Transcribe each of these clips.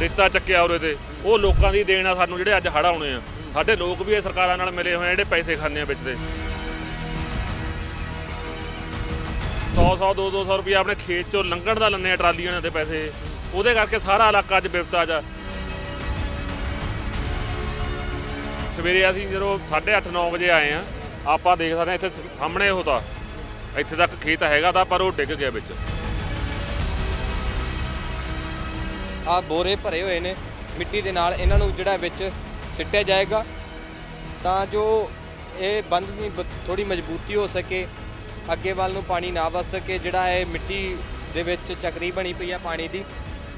ਰੇਤਾ ਚੱਕਿਆ ਉਰੇ ਤੇ। ਉਹ ਲੋਕਾਂ ਦੀ ਦੇਣ ਆ ਸਾਨੂੰ ਜਿਹੜੇ ਅੱਜ ਹੜ੍ਹ ਆਉਣੇ ਆ। ਸਾਡੇ ਲੋਕ ਵੀ ਇਹ ਸਰਕਾਰਾਂ ਨਾਲ ਮਿਲੇ ਹੋਏ ਆ, ਜਿਹੜੇ ਪੈਸੇ ਖਾਂਦੇ ਆ ਵਿੱਚ ਦੇ। 100 100 200 200 ਰੁਪਏ ਆਪਣੇ ਖੇਤ ਚੋਂ ਲੰਘਣ ਦਾ ਲੰਨੇ ਆ ਟਰਾਲੀਆਂ ਦੇ ਪੈਸੇ। ਉਹਦੇ ਕਰਕੇ ਸਾਰਾ ਇਲਾਕਾ ਅੱਜ ਬਿਪਤਾ ਜਾ ਸਵੇਰੇ ਅਸੀਂ ਜਦੋਂ 8:30 9 ਵਜੇ ਆਏ ਆ, ਆਪਾਂ ਦੇਖ ਸਕਦੇ ਹਾਂ ਇੱਥੇ ਸਾਹਮਣੇ ਉਹ ਤਾਂ, ਇੱਥੇ ਤੱਕ ਖੇਤ ਹੈਗਾ ਤਾਂ ਪਰ ਉਹ ਡਿੱਗ ਗਿਆ ਵਿੱਚ। ਆ ਬੋਰੇ ਭਰੇ ਹੋਏ ਨੇ ਮਿੱਟੀ ਦੇ ਨਾਲ ਇਹਨਾਂ ਨੂੰ ਜਿਹੜਾ ਵਿੱਚ ਸਿੱਟਿਆ ਜਾਏਗਾ ਤਾਂ ਜੋ ਇਹ ਬੰਦ ਦੀ ਥੋੜੀ ਮਜ਼ਬੂਤੀ ਹੋ ਸਕੇ ਅੱਗੇ ਵੱਲ ਨੂੰ ਪਾਣੀ ਨਾ ਵਸ ਸਕੇ ਜਿਹੜਾ ਇਹ ਮਿੱਟੀ ਦੇ ਵਿੱਚ ਚੱਕਰੀ ਬਣੀ ਪਈ ਆ ਪਾਣੀ ਦੀ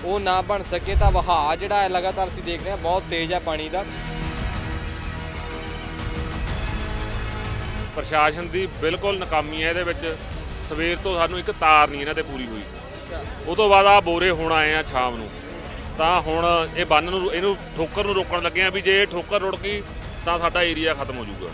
ਉਹ ਨਾ ਬਣ ਸਕੇ ਤਾਂ ਵਹਾਅ ਜਿਹੜਾ ਹੈ ਲਗਾਤਾਰ ਅਸੀਂ ਦੇਖ ਰਹੇ ਹਾਂ ਬਹੁਤ ਤੇਜ਼ ਆ ਪਾਣੀ ਦਾ। ਪ੍ਰਸ਼ਾਸਨ ਦੀ ਬਿਲਕੁਲ ਨਾਕਾਮੀ ਹੈ ਇਹਦੇ ਵਿੱਚ। ਸਵੇਰ ਤੋਂ ਸਾਨੂੰ ਇੱਕ ਤਾਰ ਨਹੀਂ ਇਹਨਾਂ ਤੇ ਪੂਰੀ ਹੋਈ। ਅੱਛਾ। ਉਹ ਤੋਂ ਬਾਅਦ ਆ ਬੋਰੇ ਹੁਣ ਆਏ ਆ ਸ਼ਾਮ ਨੂੰ। ਤਾਂ ਹੁਣ ਇਹ ਬੰਨ ਨੂੰ ਇਹਨੂੰ ਠੋਕਰ ਨੂੰ ਰੋਕਣ ਲੱਗੇ ਆ ਵੀ ਜੇ ਇਹ ਠੋਕਰ ਰੁੜ ਗਈ ਤਾਂ ਸਾਡਾ ਏਰੀਆ ਖਤਮ ਹੋ ਜਾਊਗਾ।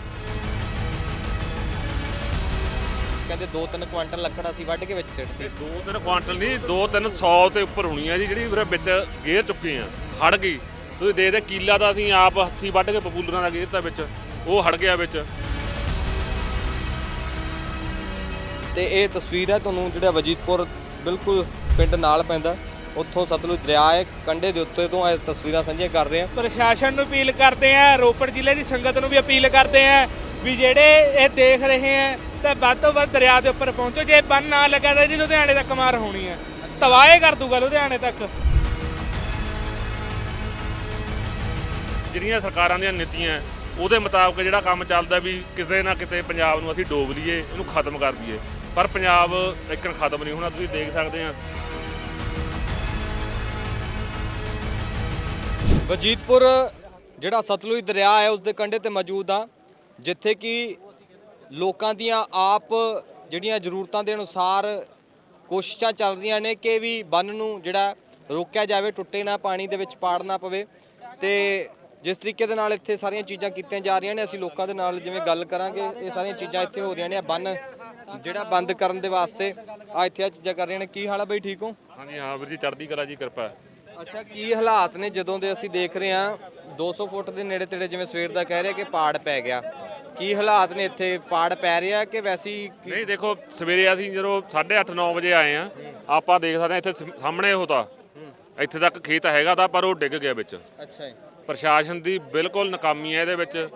ਕਹਿੰਦੇ 2-3 ਕੁਆਂਟਲ ਲੱਕੜ ਅਸੀਂ ਵੱਢ ਕੇ ਵਿੱਚ ਸਿੱਟਤੀ। ਤੇ ਦੋ ਤਿੰਨ ਕੁਆਂਟਲ ਨਹੀਂ ਦੋ ਤਿੰਨ 100 ਤੇ ਉੱਪਰ ਹੋਣੀ ਆ ਜੀ ਜਿਹੜੀ ਵੀਰੇ ਵਿੱਚ ਗੇਰ ਚੁੱਕੇ ਆ ਹੜ ਗਈ। ਤੁਸੀਂ ਦੇ ਦੇ ਕੀਲਾ ਦਾ ਅਸੀਂ ਆਪ ਹੱਥੀ ਵੱਢ ਕੇ ਪਪੂਲਰਾਂ ਦਾ ਗੇਰਤਾ ਵਿੱਚ ਉਹ ਹੜ ਗਿਆ ਵਿੱਚ। ਤੇ ਇਹ ਤਸਵੀਰ ਹੈ ਤੁਹਾਨੂੰ ਜਿਹੜਾ ਵਜੀਦਪੁਰ ਬਿਲਕੁਲ ਪਿੰਡ ਨਾਲ ਪੈਂਦਾ। ਉੱਥੋਂ ਸਤਲੁਜ ਦਰਿਆ ਹੈ ਕੰਢੇ ਦੇ ਉੱਤੇ ਤੋਂ ਇਹ ਤਸਵੀਰਾਂ ਸਾਂਝੀਆਂ ਕਰ ਰਹੇ ਹਾਂ। ਪ੍ਰਸ਼ਾਸਨ ਨੂੰ ਅਪੀਲ ਕਰਦੇ ਆ ਰੋਪੜ ਜ਼ਿਲ੍ਹੇ ਦੀ ਸੰਗਤ ਨੂੰ ਵੀ ਅਪੀਲ ਕਰਦੇ ਆ ਵੀ ਜਿਹੜੇ ਇਹ ਦੇਖ ਰਹੇ ਆ ਤਾਂ ਵੱਧ ਤੋਂ ਵੱਧ ਦਰਿਆ ਦੇ ਉੱਪਰ ਪਹੁੰਚੋ। ਜੇ ਬੰਨ ਨਾ ਲੱਗਾ ਤਾਂ ਇਹਦੀ ਲੁਧਿਆਣੇ ਤੱਕ ਮਾਰ ਹੋਣੀ ਹੈ। ਤਵਾਏ ਕਰ ਦੂਗਾ ਲੁਧਿਆਣੇ ਤੱਕ। ਜਿਹੜੀਆਂ ਸਰਕਾਰਾਂ ਦੀਆਂ ਨੀਤੀਆਂ ਉਹਦੇ ਮੁਤਾਬਕ ਜਿਹੜਾ ਕੰਮ ਚੱਲਦਾ ਵੀ ਕਿਸੇ ਨਾ ਕਿਤੇ ਪੰਜਾਬ ਨੂੰ ਅਸੀਂ ਡੋਬ ਲਈਏ ਇਹਨੂੰ ਖਤਮ ਕਰ ਦਈਏ। ਪਰ ਪੰਜਾਬ ਇੱਕਣ ਖਤਮ ਨਹੀਂ ਹੋਣਾ ਤੁਸੀਂ ਦੇਖ ਸਕਦੇ ਆ ਵਜੀਦਪੁਰ, ਜਿਹੜਾ ਸਤਲੁਜ ਦਰਿਆ ਹੈ ਉਸ ਦੇ ਕੰਢੇ ਤੇ ਮੌਜੂਦ ਆ ਜਿੱਥੇ ਕਿ ਲੋਕਾਂ ਦੀਆਂ ਆਪ ਜਿਹੜੀਆਂ ਜ਼ਰੂਰਤਾਂ ਦੇ ਅਨੁਸਾਰ ਕੋਸ਼ਿਸ਼ਾਂ ਚੱਲ ਰਹੀਆਂ ਨੇ ਕਿ ਵੀ ਬੰਨ ਨੂੰ ਜਿਹੜਾ ਰੋਕਿਆ ਜਾਵੇ, ਟੁੱਟੇ ਨਾ ਪਾਣੀ ਦੇ ਵਿੱਚ ਪਾੜ ਨਾ ਪਵੇ ਤੇ ਜਿਸ ਤਰੀਕੇ ਦੇ ਨਾਲ ਇੱਥੇ ਸਾਰੀਆਂ ਚੀਜ਼ਾਂ ਕੀਤੀਆਂ ਜਾ ਰਹੀਆਂ ਨੇ, ਅਸੀਂ ਲੋਕਾਂ ਦੇ ਨਾਲ ਜਿਵੇਂ ਗੱਲ ਕਰਾਂਗੇ, ਇਹ ਸਾਰੀਆਂ ਚੀਜ਼ਾਂ ਇੱਥੇ ਹੋ ਰਹੀਆਂ ਨੇ ਬੰਨ ਜਿਹੜਾ ਬੰਦ ਕਰਨ ਦੇ ਵਾਸਤੇ ਆ ਇੱਥੇ ਆ ਚੀਜ਼ਾਂ ਕਰ ਰਹੀਆਂ ਨੇ। ਕੀ ਹਾਲ ਆ ਬਈ, ਠੀਕ ਹੋ? ਹਾਂਜੀ, ਹਾਂ ਵੀਰ ਜੀ, ਚੜ੍ਹਦੀ ਕਲਾ ਜੀ, ਕਿਰਪਾ। ਅੱਛਾ ਕੀ ਹਾਲਾਤ ਨੇ? ਜਦੋਂ ਦੇ ਅਸੀਂ ਦੇਖ ਰਹੇ ਹਾਂ 200 ਫੁੱਟ ਦੇ ਨੇੜੇ ਤੇੜੇ ਜਿਵੇਂ ਸਵੇਰ ਦਾ ਕਹਿ ਰਿਹਾ ਕਿ ਪਾੜ ਪੈ ਗਿਆ। ਕੀ ਹਾਲਾਤ ਨੇ ਇੱਥੇ? ਪਾੜ ਪੈ ਰਿਹਾ ਕਿ ਵੈਸੀ ਨਹੀਂ ਦੇਖੋ ਸਵੇਰੇ ਅਸੀਂ ਜਦੋਂ 8:30 9 ਵਜੇ ਆਏ ਆ ਆਪਾਂ ਦੇਖ ਸਕਦੇ ਹਾਂ ਇੱਥੇ ਸਾਹਮਣੇ ਉਹ ਤਾਂ ਇੱਥੇ ਤੱਕ ਖੇਤ ਹੈਗਾ ਤਾਂ ਪਰ ਉਹ ਡਿੱਗ ਗਿਆ ਵਿੱਚ। ਅੱਛਾ ਜੀ। ਪ੍ਰਸ਼ਾਸਨ ਦੀ ਬਿਲਕੁਲ ਨਾਕਾਮੀ ਹੈ ਇਹਦੇ ਵਿੱਚ।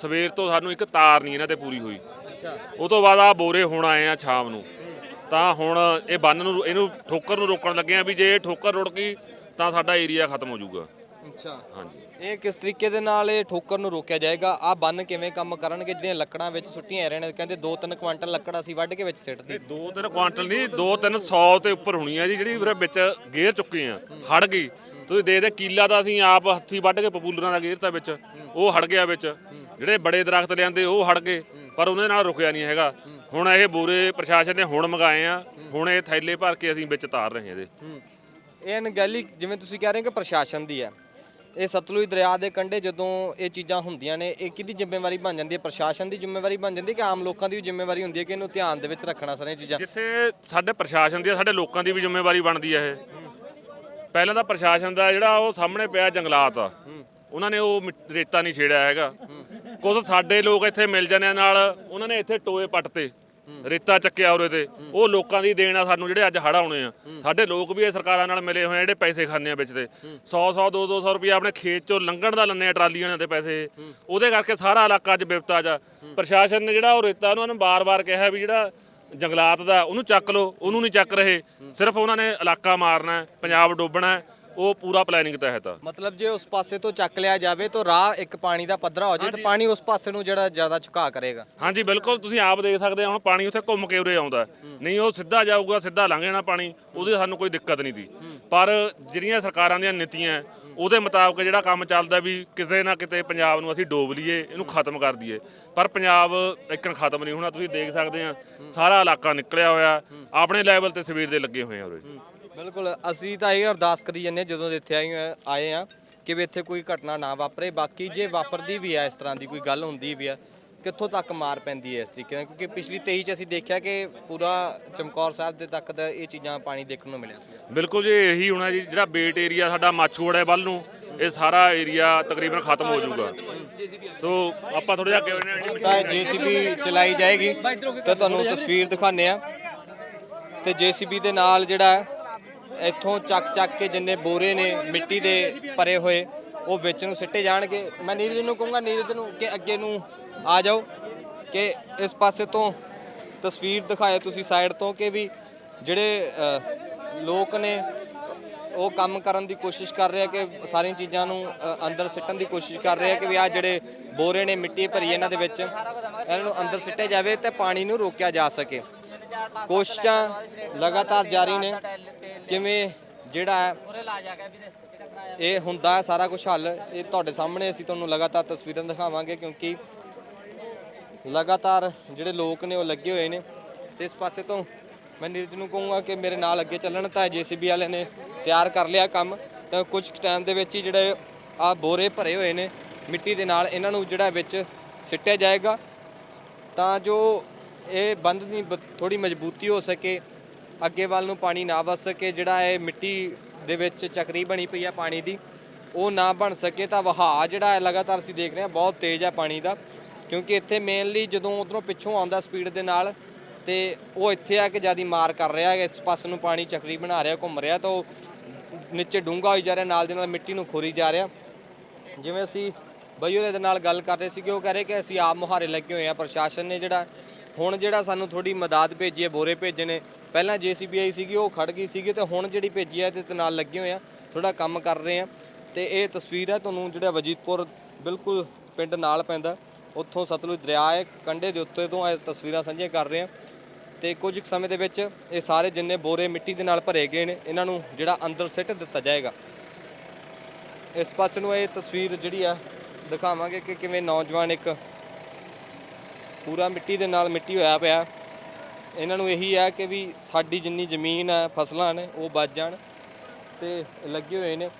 ਸਵੇਰ ਤੋਂ ਸਾਨੂੰ ਇੱਕ ਤਾਰ ਨਹੀਂ ਇਹਨਾਂ ਤੇ ਪੂਰੀ ਹੋਈ। ਅੱਛਾ। ਉਹ ਤੋਂ ਬਾਅਦ ਆ ਬੋਰੇ ਹੁਣ ਆਏ ਆ ਸ਼ਾਮ ਨੂੰ। ਤਾਂ ਹੁਣ ਇਹ ਬੰਨ ਨੂੰ ਇਹਨੂੰ ਠੋਕਰ ਨੂੰ ਰੋਕਣ ਲੱਗੇ ਆ ਵੀ ਜੇ ਇਹ ਠੋਕਰ ਰੁੜ ਗਈ ਤਾਂ ਸਾਡਾ ਏਰੀਆ ਖਤਮ ਹੋ ਜਾਊਗਾ। ਅੱਛਾ। ਹਾਂਜੀ। ਇਹ ਕਿਸ ਤਰੀਕੇ ਦੇ ਨਾਲ ਇਹ ਠੋਕਰ ਨੂੰ ਰੋਕਿਆ ਜਾਏਗਾ? ਆ ਬੰਨ ਕਿਵੇਂ ਕੰਮ ਕਰਨਗੇ? ਜਿਹੜੀਆਂ ਲੱਕੜਾਂ ਵਿੱਚ ਸੁੱਟੀਆਂ ਨੇ ਕਹਿੰਦੇ 2-3 ਕੁਆਂਟਲ ਲੱਕੜ ਅਸੀਂ ਵੱਢ ਕੇ ਵਿੱਚ ਸਿੱਟਦੀ ਦੋ ਤਿੰਨ ਕੁਆਂਟਲ ਨਹੀਂ ਦੋ ਤਿੰਨ 100 ਤੇ ਉੱਪਰ ਹੋਣੀ ਆ ਜੀ ਜਿਹੜੀ ਵੀਰੇ ਵਿੱਚ ਗੇਰ ਚੁੱਕੇ ਆ ਹੜ ਗਈ। ਤੁਸੀਂ ਦੇ ਦੇ ਕੀਲਾ ਦਾ ਅਸੀਂ ਆਪ ਹੱਥੀ ਵੱਢ ਕੇ ਪਪੂਲਰਾਂ ਦਾ ਗੇਰਤਾ ਵਿੱਚ ਉਹ ਹੜ ਗਿਆ ਵਿੱਚ। ਜਿਹੜੇ ਬੜੇ ਦਰਖਤ ਲਿਆਂਦੇ ਉਹ ਹੜ ਗਏ ਪਰ ਉਹਦੇ ਨਾਲ ਰੁਕਿਆ ਨਹੀਂ ਹੈਗਾ। ਹੁਣ ਇਹ ਬੋਰੇ ਪ੍ਰਸ਼ਾਸਨ ਨੇ ਹੁਣ ਮੰਗਾਏ ਆ ਹੁਣ ਇਹ ਥੈਲੇ ਭਰ ਕੇ ਅਸੀਂ ਵਿੱਚ ਤਾਰ ਰਹੇ ਹਾਂ ਇਹਦੇ। ਇਹ ਅਣਗਹਿਲੀ ਜਿਵੇਂ ਤੁਸੀਂ ਕਹਿ ਰਹੇ ਹੋ ਕਿ ਪ੍ਰਸ਼ਾਸਨ ਦੀ ਹੈ। ਇਹ ਸਤਲੁਜ ਦਰਿਆ ਦੇ ਕੰਢੇ ਜਦੋਂ ਇਹ ਚੀਜ਼ਾਂ ਹੁੰਦੀਆਂ ਨੇ ਇਹ ਕਿਹਦੀ ਜ਼ਿੰਮੇਵਾਰੀ ਬਣ ਜਾਂਦੀ ਹੈ? ਪ੍ਰਸ਼ਾਸਨ ਦੀ ਜ਼ਿੰਮੇਵਾਰੀ ਬਣ ਜਾਂਦੀ ਹੈ ਕਿ ਆਮ ਲੋਕਾਂ ਦੀ ਵੀ ਜ਼ਿੰਮੇਵਾਰੀ ਹੁੰਦੀ ਹੈ ਕਿ ਇਹਨੂੰ ਧਿਆਨ ਦੇ ਵਿੱਚ ਰੱਖਣਾ ਸਾਰੀਆਂ ਚੀਜ਼ਾਂ? ਜਿੱਥੇ ਸਾਡੇ ਪ੍ਰਸ਼ਾਸਨ ਦੀ ਆ, ਸਾਡੇ ਲੋਕਾਂ ਦੀ ਵੀ ਜ਼ਿੰਮੇਵਾਰੀ ਬਣਦੀ ਹੈ ਇਹ। ਪਹਿਲਾਂ ਤਾਂ ਪ੍ਰਸ਼ਾਸਨ ਦਾ ਜਿਹੜਾ ਉਹ ਸਾਹਮਣੇ ਪਿਆ ਜੰਗਲਾਤ ਆ। ਉਹਨਾਂ ਨੇ ਉਹ ਰੇਤਾ ਨਹੀਂ ਛੇੜਿਆ ਹੈਗਾ। ਕੁਝ ਸਾਡੇ ਲੋਕ ਇੱਥੇ ਮਿਲ ਜਾਂਦੇ ਨਾਲ ਉਹਨਾਂ ਨੇ ਇੱਥੇ ਟੋਏ ਪੱਟਤੇ ਰੇਤਾ ਚੱਕਿਆ ਉਰੇ ਤੇ। ਉਹ ਲੋਕਾਂ ਦੀ ਦੇਣ ਆ ਸਾਨੂੰ ਜਿਹੜੇ ਅੱਜ ਹੜ੍ਹ ਆਉਣੇ ਆ। ਸਾਡੇ ਲੋਕ ਵੀ ਇਹ ਸਰਕਾਰਾਂ ਨਾਲ ਮਿਲੇ ਹੋਏ ਆ, ਜਿਹੜੇ ਪੈਸੇ ਖਾਂਦੇ ਆ ਵਿੱਚ ਦੇ 100 100 200 200 ਰੁਪਏ ਆਪਣੇ ਖੇਤ ਚੋਂ ਲੰਘਣ ਦਾ ਲੰਨੇ ਆ ਟਰਾਲੀਆਂ ਦੇ ਪੈਸੇ। ਉਹਦੇ ਕਰਕੇ ਸਾਰਾ ਇਲਾਕਾ ਅੱਜ ਬਿਪਤਾ ਜਾ। ਪ੍ਰਸ਼ਾਸਨ ਨੇ ਜਿਹੜਾ ਉਹ ਰੇਤਾ ਉਹਨਾਂ ਨੂੰ ਬਾਰ-ਬਾਰ ਕਿਹਾ ਵੀ ਜਿਹੜਾ ਜੰਗਲਾਤ ਦਾ, ਉਹਨੂੰ ਚੱਕ ਲਓ, ਉਹਨੂੰ ਨਹੀਂ ਚੱਕ ਰਹੇ। ਸਿਰਫ ਉਹਨਾਂ ਨੇ ਇਲਾਕਾ ਮਾਰਨਾ ਪੰਜਾਬ ਡੋਬਣਾ ਉਹ ਪੂਰਾ ਪਲੈਨਿੰਗ ਤਹਿਤ ਆ। ਮਤਲਬ ਜੇ ਉਸ ਪਾਸੇ ਤੋਂ ਚੱਕ ਲਿਆ ਜਾਵੇ ਤਾਂ ਰਾਹ ਇੱਕ ਪਾਣੀ ਦਾ ਪੱਧਰਾ ਹੋ ਜਾਏ ਤਾਂ ਪਾਣੀ ਉਸ ਪਾਸੇ ਨੂੰ ਜਿਹੜਾ ਜ਼ਿਆਦਾ ਝੁਕਾ ਕਰੇਗਾ। ਹਾਂਜੀ ਬਿਲਕੁਲ ਤੁਸੀਂ ਆਪ ਦੇਖ ਸਕਦੇ ਹੋ ਹੁਣ ਪਾਣੀ ਉੱਥੇ ਘੁੰਮ ਕੇ ਉਰੇ ਆਉਂਦਾ। ਨਹੀਂ ਉਹ ਸਿੱਧਾ ਜਾਊਗਾ ਸਿੱਧਾ ਲੰਘ ਜਾਣਾ ਪਾਣੀ ਉਹਦੀ ਸਾਨੂੰ ਕੋਈ ਦਿੱਕਤ ਨਹੀਂ ਦੀ ਪਰ ਜਿਹੜੀਆਂ ਸਰਕਾਰਾਂ ਦੀਆਂ ਨੀਤੀਆਂ ਉਹਦੇ ਮੁਤਾਬਕ ਜਿਹੜਾ ਕੰਮ ਚੱਲਦਾ ਵੀ ਕਿਸੇ ਨਾ ਕਿਤੇ ਪੰਜਾਬ ਨੂੰ ਅਸੀਂ ਡੋਬ ਲਈਏ ਇਹਨੂੰ ਖਤਮ ਕਰ ਦਈਏ। ਪਰ ਪੰਜਾਬ ਇੱਕਣ ਖਤਮ ਨਹੀਂ ਹੋਣਾ ਤੁਸੀਂ ਦੇਖ ਸਕਦੇ ਆ ਸਾਰਾ ਇਲਾਕਾ ਨਿਕਲਿਆ ਹੋਇਆ ਆਪਣੇ ਲੈਵਲ ਤੇ ਸਵੇਰ ਦੇ ਲੱਗੇ ਹੋਏ ਆ ਉਰੇ। ਬਿਲਕੁਲ ਅਸੀਂ ਤਾਂ ਇਹ ਅਰਦਾਸ ਕਰੀ ਜੰਨੇ ਜਦੋਂ ਦੇ ਇੱਥੇ ਆਏ ਆਏ ਆ ਕਿ ਵੀ ਇੱਥੇ ਕੋਈ ਘਟਨਾ ਨਾ ਵਾਪਰੇ। ਬਾਕੀ ਜੇ ਵਾਪਰਦੀ ਵੀ ਹੈ ਇਸ ਤਰ੍ਹਾਂ ਦੀ ਕੋਈ ਗੱਲ ਹੁੰਦੀ ਵੀ ਹੈ ਕਿੱਥੋਂ ਤੱਕ ਮਾਰ ਪੈਂਦੀ ਹੈ ਇਸ ਤਰੀਕੇ ਨਾਲ? ਕਿਉਂਕਿ ਪਿਛਲੀ 23 ਚ ਅਸੀਂ ਦੇਖਿਆ ਕਿ ਪੂਰਾ ਚਮਕੌਰ ਸਾਹਿਬ ਦੇ ਤੱਕ ਦਾ ਇਹ ਚੀਜ਼ਾਂ ਪਾਣੀ ਦੇਖਣ ਨੂੰ ਮਿਲਿਆ। ਬਿਲਕੁਲ ਜੀ ਇਹੀ ਹੋਣਾ ਜੀ ਜਿਹੜਾ ਬੇਟ ਏਰੀਆ ਸਾਡਾ ਮਾਛੂੜ ਹੈ ਵੱਲ ਨੂੰ ਇਹ ਸਾਰਾ ਏਰੀਆ ਤਕਰੀਬਨ ਖਤਮ ਹੋ ਜਾਊਗਾ। ਸੋ ਆਪਾਂ ਥੋੜਾ ਜਿਹਾ ਅੱਗੇ ਤਾਂ ਜੀਸੀਬੀ ਚਲਾਈ ਜਾਏਗੀ। ਤੇ ਤੁਹਾਨੂੰ ਤਸਵੀਰ ਦਿਖਾਉਂਦੇ ਆ ਤੇ ਜੀਸੀਬੀ ਦੇ ਨਾਲ ਜਿਹੜਾ ਇੱਥੋਂ ਚੱਕ ਚੱਕ ਕੇ ਜਿੰਨੇ ਬੋਰੇ ਨੇ ਮਿੱਟੀ ਦੇ ਭਰੇ ਹੋਏ, ਉਹ ਵਿੱਚ ਨੂੰ ਸਿੱਟੇ ਜਾਣਗੇ। ਮੈਂ ਨੀਰਜ ਨੂੰ ਕਹੂੰਗਾ, ਨੀਰਜ ਨੂੰ ਕਿ ਅੱਗੇ ਨੂੰ ਆ ਜਾਓ, ਕਿ ਇਸ ਪਾਸੇ ਤੋਂ ਤਸਵੀਰ ਦਿਖਾਏ ਤੁਸੀਂ ਸਾਈਡ ਤੋਂ ਕਿ ਵੀ ਜਿਹੜੇ ਲੋਕ ਨੇ, ਉਹ ਕੰਮ ਕਰਨ ਦੀ ਕੋਸ਼ਿਸ਼ ਕਰ ਰਹੇ ਕਿ ਸਾਰੀਆਂ ਚੀਜ਼ਾਂ ਨੂੰ ਅੰਦਰ ਸਿੱਟਣ ਦੀ ਕੋਸ਼ਿਸ਼ ਕਰ ਰਿਹਾ ਕਿ ਵੀ ਆ ਜਿਹੜੇ ਬੋਰੇ ਨੇ ਮਿੱਟੀ ਭਰੀ ਇਹਨਾਂ ਦੇ ਵਿੱਚ, ਇਹਨਾਂ ਨੂੰ ਅੰਦਰ ਸਿੱਟਿਆ ਜਾਵੇ ਤੇ ਪਾਣੀ ਨੂੰ ਰੋਕਿਆ ਜਾ ਸਕੇ। ਕੋਸ਼ਿਸ਼ਾਂ ਲਗਾਤਾਰ ਜਾਰੀ ਨੇ। ਕਿਵੇਂ ਜਿਹੜਾ ਹੈ? ਇਹ ਹੁੰਦਾ ਸਾਰਾ ਕੁਝ ਹੱਲ। ਇਹ ਤੁਹਾਡੇ ਸਾਹਮਣੇ ਅਸੀਂ ਤੁਹਾਨੂੰ ਲਗਾਤਾਰ ਤਸਵੀਰਾਂ ਦਿਖਾਵਾਂਗੇ ਕਿਉਂਕਿ ਲਗਾਤਾਰ ਜਿਹੜੇ ਲੋਕ ਨੇ ਉਹ ਲੱਗੇ ਹੋਏ ਨੇ। ਤੇ ਇਸ ਪਾਸੇ ਤੋਂ ਮੈਂ ਨੀਰਜ ਨੂੰ ਕਹੂੰਗਾ ਕਿ ਮੇਰੇ ਨਾਲ ਅੱਗੇ ਚੱਲਣ ਤਾਂ ਜੀਸੀਬੀ ਵਾਲੇ ਨੇ ਤਿਆਰ ਕਰ ਲਿਆ ਕੰਮ। ਤਾਂ ਕੁਝ ਟਾਈਮ ਦੇ ਵਿੱਚ ਹੀ ਜਿਹੜੇ ਆ ਬੋਰੇ ਭਰੇ ਹੋਏ ਨੇ ਮਿੱਟੀ ਦੇ ਨਾਲ ਇਹਨਾਂ ਨੂੰ ਜਿਹੜਾ ਵਿੱਚ ਸਿੱਟਿਆ ਜਾਏਗਾ। ਤਾਂ ਜੋ ਇਹ ਬੰਦ ਦੀ ਥੋੜੀ ਮਜ਼ਬੂਤੀ ਹੋ ਸਕੇ, ਅੱਗੇ ਵੱਲ ਨੂੰ ਪਾਣੀ ਨਾ ਵਸ ਸਕੇ, ਜਿਹੜਾ ਇਹ ਮਿੱਟੀ ਦੇ ਵਿੱਚ ਚੱਕਰੀ ਬਣੀ ਪਈ ਆ ਪਾਣੀ ਦੀ, ਉਹ ਨਾ ਬਣ ਸਕੇ ਤਾਂ ਵਹਾਅ ਜਿਹੜਾ ਹੈ ਲਗਾਤਾਰ ਅਸੀਂ ਦੇਖ ਰਹੇ ਹਾਂ, ਬਹੁਤ ਤੇਜ਼ ਹੈ ਪਾਣੀ ਦਾ, ਕਿਉਂਕਿ ਇੱਥੇ ਮੇਨਲੀ ਜਦੋਂ ਉਧਰੋਂ ਪਿੱਛੋਂ ਆਉਂਦਾ ਸਪੀਡ ਦੇ ਨਾਲ, ਤੇ ਉਹ ਇੱਥੇ ਆ ਕੇ ਜਿਆਦੀ ਮਾਰ ਕਰ ਰਿਹਾ ਹੈ ਇਸ ਪਾਸੇ ਨੂੰ ਪਾਣੀ ਚੱਕਰੀ ਬਣਾ ਰਿਹਾ, ਘੁੰਮ ਰਿਹਾ ਤਾਂ ਉਹ ਨੀਚੇ ਡੂੰਘਾ ਹੋਈ ਜਾ ਰਿਹਾ, ਨਾਲ ਦੇ ਨਾਲ ਮਿੱਟੀ ਨੂੰ ਖੋਰੀ ਜਾ ਰਿਹਾ। ਜਿਵੇਂ ਅਸੀਂ ਬਈ ਹੋਰੇ ਦੇ ਨਾਲ ਗੱਲ ਕਰ ਰਹੇ ਸੀ ਕਿ ਉਹ ਕਹਿ ਰਹੇ ਕਿ ਅਸੀਂ ਆਪ ਮੁਹਾਰੇ ਲੱਗੇ ਹੋਏ ਆ ਪ੍ਰਸ਼ਾਸਨ ਨੇ ਜਿਹੜਾ ਹੁਣ ਜਿਹੜਾ ਸਾਨੂੰ ਥੋੜੀ ਮਦਦ ਭੇਜੀ ਹੈ, ਬੋਰੇ ਭੇਜੇ ਨੇ। ਪਹਿਲਾਂ ਜੀਸੀਬੀ ਆਈ ਸੀਗੀ, ਉਹ ਖੜ ਗਈ ਸੀਗੀ ਤੇ ਹੁਣ ਜਿਹੜੀ ਭੇਜੀ ਹੈ, ਤੇ ਨਾਲ ਲੱਗੇ ਹੋਏ ਆ ਥੋੜਾ ਕੰਮ ਕਰ ਰਹੇ ਆ। ਤੇ ਇਹ ਤਸਵੀਰ ਹੈ ਤੁਹਾਨੂੰ ਜਿਹੜਾ ਵਜੀਦਪੁਰ ਬਿਲਕੁਲ ਪਿੰਡ ਨਾਲ ਪੈਂਦਾ। ਉੱਥੋਂ ਸਤਲੁਜ ਦਰਿਆ ਹੈ, ਕੰਢੇ ਦੇ ਉੱਤੇ ਤੋਂ ਇਹ ਤਸਵੀਰਾਂ ਸਾਂਝੀਆਂ ਕਰ ਰਹੇ ਆ। ਤੇ ਕੁਝ ਕੁ ਸਮੇਂ ਦੇ ਵਿੱਚ ਇਹ ਸਾਰੇ ਜਿੰਨੇ ਬੋਰੇ ਮਿੱਟੀ ਦੇ ਨਾਲ ਭਰੇ ਗਏ ਨੇ, ਇਹਨਾਂ ਨੂੰ ਜਿਹੜਾ ਅੰਦਰ ਸਿੱਟ ਦਿੱਤਾ ਜਾਏਗਾ। ਇਸ ਪਾਸੇ ਨੂੰ ਇਹ ਤਸਵੀਰ ਜਿਹੜੀ ਆ, ਦਿਖਾਵਾਂਗੇ ਕਿ ਕਿਵੇਂ ਨੌਜਵਾਨ ਇੱਕ ਪੂਰਾ ਮਿੱਟੀ ਦੇ ਨਾਲ ਮਿੱਟੀ ਹੋਇਆ ਪਿਆ। ਇਹਨਾਂ ਨੂੰ ਇਹੀ ਹੈ ਕਿ ਵੀ ਸਾਡੀ ਜਿੰਨੀ ਜ਼ਮੀਨ ਹੈ ਫਸਲਾਂ ਨੇ, ਉਹ ਬਚ ਜਾਣ ਤੇ ਲੱਗੇ ਹੋਏ ਨੇ।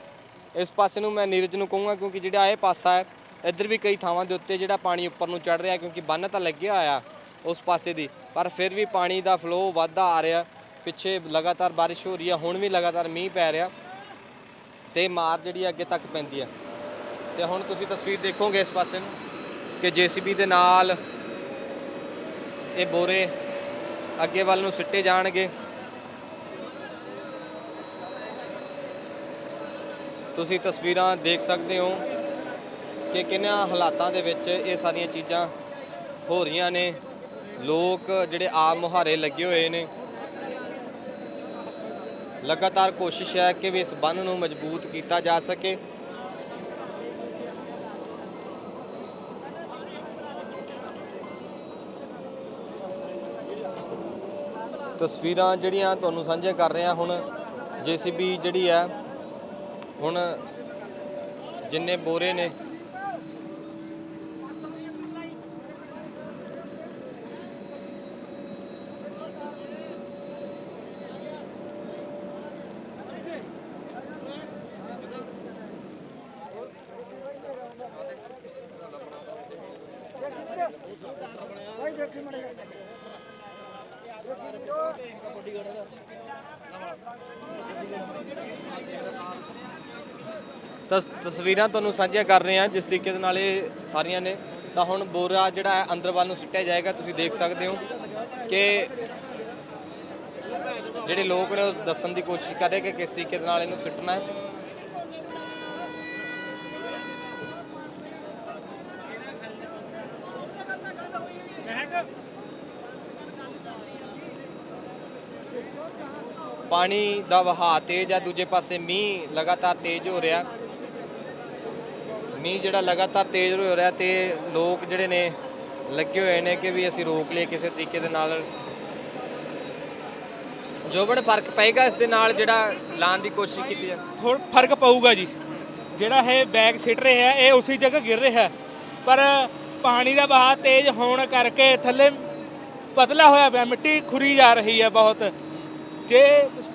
ਇਸ ਪਾਸੇ ਨੂੰ ਮੈਂ ਨੀਰਜ ਨੂੰ ਕਹੂੰਗਾ ਕਿਉਂਕਿ ਜਿਹੜਾ ਇਹ ਪਾਸਾ ਹੈ, ਇੱਧਰ ਵੀ ਕਈ ਥਾਵਾਂ ਦੇ ਉੱਤੇ ਜਿਹੜਾ ਪਾਣੀ ਉੱਪਰ ਨੂੰ ਚੜ ਰਿਹਾ ਕਿਉਂਕਿ ਬੰਨ ਤਾਂ ਲੱਗਿਆ ਹੋਇਆ ਉਸ ਪਾਸੇ ਦੀ, ਪਰ ਫਿਰ ਵੀ ਪਾਣੀ ਦਾ ਫਲੋ ਵੱਧਦਾ ਆ ਰਿਹਾ। ਪਿੱਛੇ ਲਗਾਤਾਰ ਬਾਰਿਸ਼ ਹੋ ਰਹੀ ਹੈ ਹੁਣ ਵੀ ਲਗਾਤਾਰ ਮੀਂਹ ਪੈ ਰਿਹਾ ਤੇ ਮਾਰ ਜਿਹੜੀ ਅੱਗੇ ਤੱਕ ਪੈਂਦੀ ਹੈ ਤੇ ਹੁਣ ਤੁਸੀਂ ਤਸਵੀਰ ਦੇਖੋਗੇ ਇਸ ਪਾਸੇ ਨੂੰ ਕਿ ਜੀਸੀਬੀ ਦੇ ਨਾਲ ਇਹ ਬੋਰੇ ਅੱਗੇ ਵੱਲ ਨੂੰ ਸਿੱਟੇ ਜਾਣਗੇ। ਤੁਸੀਂ ਤਸਵੀਰਾਂ ਦੇਖ ਸਕਦੇ ਹੋ ਕਿ ਕਿੰਨਾ ਹਾਲਾਤਾਂ ਦੇ ਵਿੱਚ ਇਹ ਸਾਰੀਆਂ ਚੀਜ਼ਾਂ ਹੋ ਰਹੀਆਂ ਨੇ। ਲੋਕ ਜਿਹੜੇ ਆਪ ਮੁਹਾਰੇ ਲੱਗੇ ਹੋਏ ਨੇ। ਲਗਾਤਾਰ ਕੋਸ਼ਿਸ਼ ਹੈ ਕਿ ਵੀ ਇਸ ਬੰਨ ਨੂੰ ਮਜ਼ਬੂਤ ਕੀਤਾ ਜਾ ਸਕੇ। ਤਸਵੀਰਾਂ ਜਿਹੜੀਆਂ ਤੁਹਾਨੂੰ ਸਾਂਝੀਆਂ ਕਰ ਰਹੇ ਹਾਂ ਹੁਣ ਜੀਸੀਬੀ ਜਿਹੜੀ ਹੈ, ਹੁਣ ਜਿੰਨੇ ਬੋਰੇ ਨੇ ਤਸ, ਤਸਵੀਰਾਂ ਤੁਹਾਨੂੰ ਸਾਂਝੀਆਂ ਕਰ ਰਹੇ ਹਾਂ, ਜਿਸ ਤਰੀਕੇ ਦੇ ਨਾਲ ਇਹ ਸਾਰੀਆਂ ਨੇ। ਤਾਂ ਹੁਣ ਬੋਰਾ ਜਿਹੜਾ ਹੈ, ਅੰਦਰ ਵੱਲ ਨੂੰ ਸਿੱਟਿਆ ਜਾਏਗਾ, ਤੁਸੀਂ ਦੇਖ ਸਕਦੇ ਹੋ ਕਿ ਜਿਹੜੇ ਲੋਕ ਨੇ ਉਹ ਦੱਸਣ ਦੀ ਕੋਸ਼ਿਸ਼ ਕਰ ਰਹੇ ਕਿ ਕਿਸ ਤਰੀਕੇ ਦੇ ਨਾਲ ਇਹਨੂੰ ਸਿੱਟਣਾ ਹੈ। ਪਾਣੀ ਦਾ ਵਹਾਅ ਤੇਜ਼ ਆ ਦੂਜੇ ਪਾਸੇ ਮੀਂਹ ਲਗਾਤਾਰ ਤੇਜ਼ ਹੋ ਰਿਹਾ। ਮੀਂਹ ਜਿਹੜਾ ਲਗਾਤਾਰ ਤੇਜ਼ ਹੋ ਰਿਹਾ ਤੇ ਲੋਕ ਜਿਹੜੇ ਨੇ ਲੱਗੇ ਹੋਏ ਨੇ ਕਿ ਵੀ ਅਸੀਂ ਰੋਕ ਲਈਏ ਕਿਸੇ ਤਰੀਕੇ ਦੇ ਨਾਲ। ਜੋ ਫ਼ਰਕ ਪਏਗਾ ਇਸ ਦੇ ਨਾਲ ਜਿਹੜਾ ਲਾਉਣ ਦੀ ਕੋਸ਼ਿਸ਼ ਕੀਤੀ ਹੈ ਥੋੜਾ ਫ਼ਰਕ ਪਊਗਾ ਜੀ। ਜਿਹੜਾ ਇਹ ਬੈਗ ਸਿੱਟ ਰਿਹਾ ਹੈ ਇਹ ਉਸੇ ਜਗ੍ਹਾ ਗਿਰ ਰਿਹਾ। ਹੈ ਪਰ ਪਾਣੀ ਦਾ ਬਹਾਅ ਤੇਜ਼ ਹੋਣ ਕਰਕੇ ਥੱਲੇ ਪਤਲਾ ਹੋਇਆ ਪਿਆ, ਮਿੱਟੀ ਖੁਰੀ ਜਾ ਰਹੀ ਹੈ ਬਹੁਤ। ਜੇ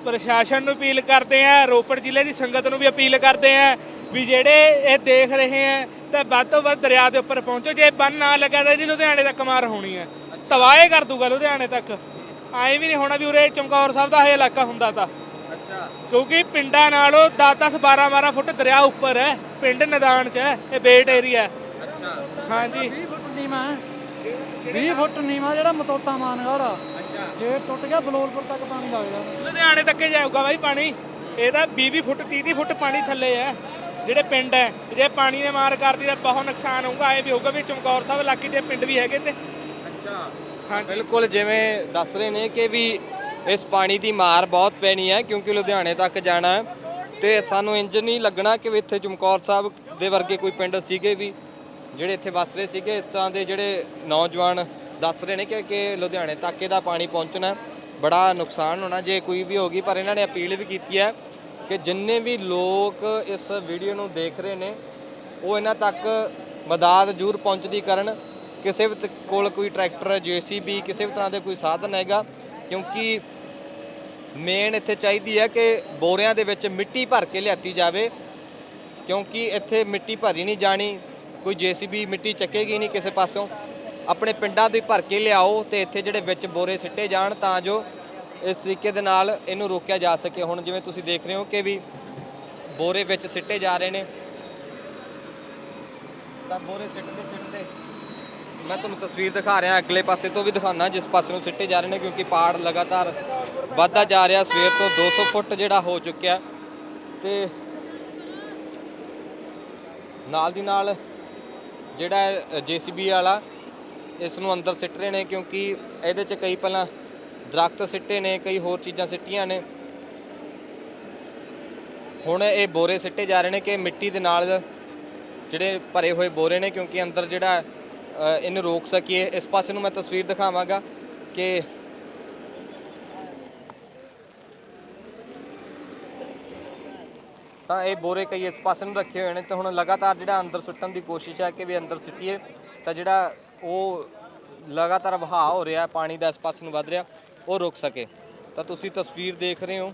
ਪ੍ਰਸ਼ਾਸਨ ਨੂੰ ਅਪੀਲ ਕਰਦੇ ਆ, ਰੋਪੜ ਜ਼ਿਲ੍ਹੇ ਦੀ ਸੰਗਤ ਨੂੰ ਵੀ ਅਪੀਲ ਕਰਦੇ ਆ ਵੀ ਜਿਹੜੇ ਇਹ ਦੇਖ ਰਹੇ ਆ ਤਾਂ ਵੱਧ ਤੋਂ ਵੱਧ ਦਰਿਆ ਦੇ ਉੱਪਰ ਪਹੁੰਚੋ। ਜੇ ਬੰਨ ਨਾ ਲੱਗਾ ਤਾਂ ਇਹਦੀ ਲੁਧਿਆਣੇ ਤੱਕ ਮਾਰ ਹੋਣੀ ਹੈ ਤਵਾਏ ਕਰ ਦੂਗਾ ਲੁਧਿਆਣੇ ਤੱਕ। ਐਂ ਵੀ ਨਹੀਂ ਹੋਣਾ ਵੀ ਉਰੇ ਚਮਕੌਰ ਸਾਹਿਬ ਦਾ ਇਹ ਇਲਾਕਾ ਹੁੰਦਾ ਤਾਂ। ਅੱਛਾ। ਕਿਉਂਕਿ ਪਿੰਡਾਂ ਨਾਲੋਂ 10-10 12-12 ਫੁੱਟ ਦਰਿਆ ਉੱਪਰ ਹੈ। ਪਿੰਡ ਮੈਦਾਨ 'ਚ ਹੈ। ਇਹ ਬੇਟ ਏਰੀਆ ਅੱਛਾ। ਹਾਂਜੀ। 20 ਫੁੱਟ ਨੀਵਾਂ ਹੈ। 20 ਫੁੱਟ ਨੀਵਾਂ ਜਿਹੜਾ ਮਤੋਤਾ ਅੱਛਾ। ਜੇ ਟੁੱਟ ਗਿਆ ਬਲੋਲਪੁਰ ਤੱਕ ਪਾਣੀ ਲੱਗ ਜਾਣਾ ਲੁਧਿਆਣੇ ਤੱਕ ਜਾਊਗਾ ਬਾਈ ਪਾਣੀ। ਇਹ ਤਾਂ 20 ਫੁੱਟ 30 ਫੁੱਟ ਪਾਣੀ ਥੱਲੇ ਹੈ। ਜਿਹੜੇ ਪਿੰਡ ਹੈ ਜੇ ਪਾਣੀ ਨੇ ਮਾਰ ਕਰਦੀ ਤਾਂ ਬਹੁਤ ਨੁਕਸਾਨ ਹੋਊਗਾ ਇਹ ਵੀ ਹੋਊਗਾ ਵੀ ਚਮਕੌਰ ਸਾਹਿਬ ਇਲਾਕੇ 'ਚ ਪਿੰਡ ਵੀ ਹੈਗੇ ਤੇ। ਅੱਛਾ। ਹਾਂਜੀ। ਬਿਲਕੁਲ ਜਿਵੇਂ ਦੱਸ ਰਹੇ ਨੇ ਕਿ ਵੀ ਇਸ ਪਾਣੀ ਦੀ ਮਾਰ ਬਹੁਤ ਪੈਣੀ ਹੈ ਕਿਉਂਕਿ ਲੁਧਿਆਣੇ ਤੱਕ ਜਾਣਾ ਹੈ। ਤੇ ਸਾਨੂੰ ਇੰਜ ਨਹੀਂ ਲੱਗਣਾ ਕਿ ਵੀ ਇੱਥੇ ਚਮਕੌਰ ਸਾਹਿਬ ਦੇ ਵਰਗੇ ਕੋਈ ਪਿੰਡ ਸੀਗੇ ਵੀ ਜਿਹੜੇ ਇੱਥੇ ਵਸ ਰਹੇ ਸੀਗੇ। ਇਸ ਤਰ੍ਹਾਂ ਦੇ ਜਿਹੜੇ ਨੌਜਵਾਨ ਦੱਸ ਰਹੇ ਨੇ ਕਿ ਕਿ ਲੁਧਿਆਣੇ ਤੱਕ ਇਹਦਾ ਪਾਣੀ ਪਹੁੰਚਣਾ ਹੈ। ਬੜਾ ਨੁਕਸਾਨ ਹੋਣਾ ਜੇ ਕੋਈ ਵੀ ਹੋਗੀ ਪਰ ਇਹਨਾਂ ਨੇ ਅਪੀਲ ਵੀ ਕੀਤੀ ਹੈ ਕਿ ਜਿੰਨੇ ਵੀ ਲੋਕ ਇਸ ਵੀਡੀਓ ਨੂੰ ਦੇਖ ਰਹੇ ਨੇ, ਉਹ ਇਹਨਾਂ ਤੱਕ ਮਦਦ ਜ਼ਰੂਰ ਪਹੁੰਚਦੀ ਕਰਨ। ਕਿਸੇ ਵੀ ਕੋਲ ਕੋਈ ਟਰੈਕਟਰ ਜੀਸੀਬੀ ਕਿਸੇ ਵੀ ਤਰ੍ਹਾਂ ਦੇ ਕੋਈ ਸਾਧਨ ਹੈਗਾ, ਕਿਉਂਕਿ ਮੇਨ ਇੱਥੇ ਚਾਹੀਦੀ ਹੈ ਕਿ ਬੋਰਿਆਂ ਦੇ ਵਿੱਚ ਮਿੱਟੀ ਭਰ ਕੇ ਲਿਆਤੀ ਜਾਵੇ, ਕਿਉਂਕਿ ਇੱਥੇ ਮਿੱਟੀ ਭਰੀ ਨਹੀਂ ਜਾਣੀ, ਕੋਈ ਜੀਸੀਬੀ ਮਿੱਟੀ ਚੱਕੇਗੀ ਨਹੀਂ ਕਿਸੇ ਪਾਸੋਂ। ਆਪਣੇ ਪਿੰਡਾਂ ਦੇ ਭਰ ਕੇ ਲਿਆਓ ਤੇ ਇੱਥੇ ਜਿਹੜੇ ਵਿੱਚ ਬੋਰੇ ਸਿੱਟੇ ਜਾਣ ਤਾਂ ਜੋ ਇਸ ਤਰੀਕੇ ਦੇ ਨਾਲ ਇਹਨੂੰ ਰੋਕਿਆ ਜਾ ਸਕੇ। ਹੁਣ ਜਿਵੇਂ ਤੁਸੀਂ ਦੇਖ ਰਹੇ ਹੋ ਕਿ ਵੀ ਬੋਰੇ ਵਿੱਚ ਸਿੱਟੇ ਜਾ ਰਹੇ ਨੇ। ਤਾਂ ਬੋਰੇ ਸਿੱਟਦੇ ਸਿੱਟਦੇ ਮੈਂ ਤੁਹਾਨੂੰ ਤਸਵੀਰ ਦਿਖਾ ਰਿਹਾ, ਅਗਲੇ ਪਾਸੇ ਤੋਂ ਵੀ ਦਿਖਾਣਾ ਜਿਸ ਪਾਸੇ ਨੂੰ ਸਿੱਟੇ ਜਾ ਰਹੇ ਨੇ, ਕਿਉਂਕਿ ਪਾੜ ਲਗਾਤਾਰ ਵੱਧਦਾ ਜਾ ਰਿਹਾ। ਸਵੇਰ ਤੋਂ 200 ਫੁੱਟ ਜਿਹੜਾ ਹੋ ਚੁੱਕਿਆ। ਤੇ ਨਾਲ ਦੀ ਨਾਲ ਜਿਹੜਾ ਜੀਸੀਬੀ ਵਾਲਾ, ਇਸ ਨੂੰ ਅੰਦਰ ਸਿੱਟ ਰਹੇ ਨੇ, ਕਿਉਂਕਿ ਇਹਦੇ 'ਚ ਕਈ ਪਹਿਲਾਂ ਦਰਖਤ ਸਿੱਟੇ ਨੇ, ਕਈ ਹੋਰ ਚੀਜ਼ਾਂ ਸਿੱਟੀਆਂ ਨੇ। ਹੁਣ ਇਹ ਬੋਰੇ ਸਿੱਟੇ ਜਾ ਰਹੇ ਨੇ ਕਿ ਮਿੱਟੀ ਦੇ ਨਾਲ ਜਿਹੜੇ ਭਰੇ ਹੋਏ ਬੋਰੇ ਨੇ, ਕਿਉਂਕਿ ਅੰਦਰ ਜਿਹੜਾ ਇਹਨੂੰ ਰੋਕ ਸਕੀਏ। ਇਸ ਪਾਸੇ ਨੂੰ ਮੈਂ ਤਸਵੀਰ ਦਿਖਾਵਾਂਗਾ ਕਿ ਤਾਂ ਇਹ ਬੋਰੇ ਕਈ ਇਸ ਪਾਸੇ ਨੂੰ ਰੱਖੇ ਹੋਏ ਨੇ। ਤੇ ਹੁਣ ਲਗਾਤਾਰ ਜਿਹੜਾ ਅੰਦਰ ਸੁੱਟਣ ਦੀ ਕੋਸ਼ਿਸ਼ ਹੈ ਕਿ ਵੀ ਅੰਦਰ ਸਿੱਟੀਏ, ਤਾਂ ਜਿਹੜਾ ਉਹ ਲਗਾਤਾਰ ਵਹਾਅ ਹੋ ਰਿਹਾ, ਪਾਣੀ ਦਾ ਇਸ ਪਾਸੇ ਨੂੰ ਵੱਧ ਰਿਹਾ। ਉਹ ਰੁਕ ਸਕੇ। ਤਾਂ ਤੁਸੀਂ ਤਸਵੀਰ ਦੇਖ ਰਹੇ ਹੋ।